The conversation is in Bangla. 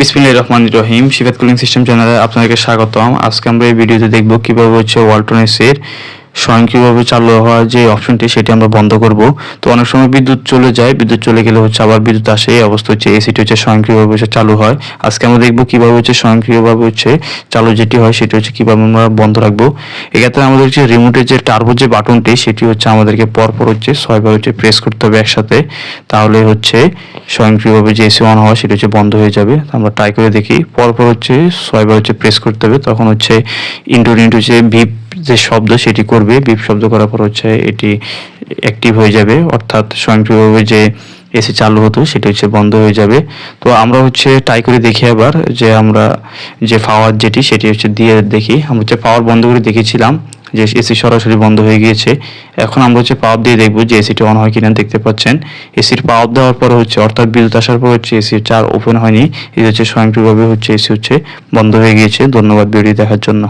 বিসমিল্লাহির রহমান রহিম। সিফাত কুলিং সিস্টেম চ্যানেলে আপনাদেরকে স্বাগতম। আজকে আমরা এই ভিডিওতে দেখব কীভাবে হচ্ছে ওয়ালটন এসির স্বয়ংক্রিয়ভাবে চালু হওয়ার যে অপশনটি সেটি আমরা বন্ধ করব। তো অনেক সময় বিদ্যুৎ চলে যায়, বিদ্যুৎ চলে গেলে হচ্ছে আবার বিদ্যুৎ আসে। এই অবস্থা হচ্ছে এসিটি হচ্ছে স্বয়ংক্রিয়ভাবে হচ্ছে চালু হয়। আজকে আমরা দেখব কীভাবে হচ্ছে স্বয়ংক্রিয়ভাবে হচ্ছে চালু যেটি হয় সেটি হচ্ছে কীভাবে আমরা বন্ধ রাখব। এক্ষেত্রে আমাদের হচ্ছে রিমোটের যে টার্বো যে বাটনটি সেটি হচ্ছে আমাদেরকে পরপর হচ্ছে ছয়বার হচ্ছে প্রেস করতে হবে একসাথে। তাহলে হচ্ছে স্বয়ংক্রিয়ভাবে যে এসি অন হওয়া সেটা হচ্ছে বন্ধ হয়ে যাবে। আমরা ট্রাই করে দেখি। পরপর হচ্ছে ছয়বার হচ্ছে প্রেস করতে হবে। তখন হচ্ছে ইন্ডোর ইন্টু যে ভিপ যে শব্দ সেটি করবে, বিপ শব্দ করার পর হচ্ছে এটি অ্যাক্টিভ হয়ে যাবে। অর্থাৎ স্বয়ংক্রিয়ভাবে যে এসি চালু হতো সেটি হচ্ছে বন্ধ হয়ে যাবে। তো আমরা হচ্ছে ট্রাই করে দেখি আবার যে আমরা যে পাওয়ার যেটি সেটি হচ্ছে দিয়ে দেখি। আমরা হচ্ছে পাওয়ার বন্ধ করে দেখেছিলাম যে এসি সরাসরি বন্ধ হয়ে গিয়েছে। এখন আমরা হচ্ছে পাওয়ার দিয়ে দেখব যে এসিটি অন হয় কিনা দেখতে পাচ্ছেন। এসির পাওয়ার দেওয়ার পর হচ্ছে, অর্থাৎ বিদ্যুৎ আসার পর হচ্ছে এসি আর ওপেন হয়নি। এই হচ্ছে স্বয়ংক্রিয়ভাবে হচ্ছে এসি হচ্ছে বন্ধ হয়ে গিয়েছে। ধন্যবাদ ভিডিও দেখার জন্য।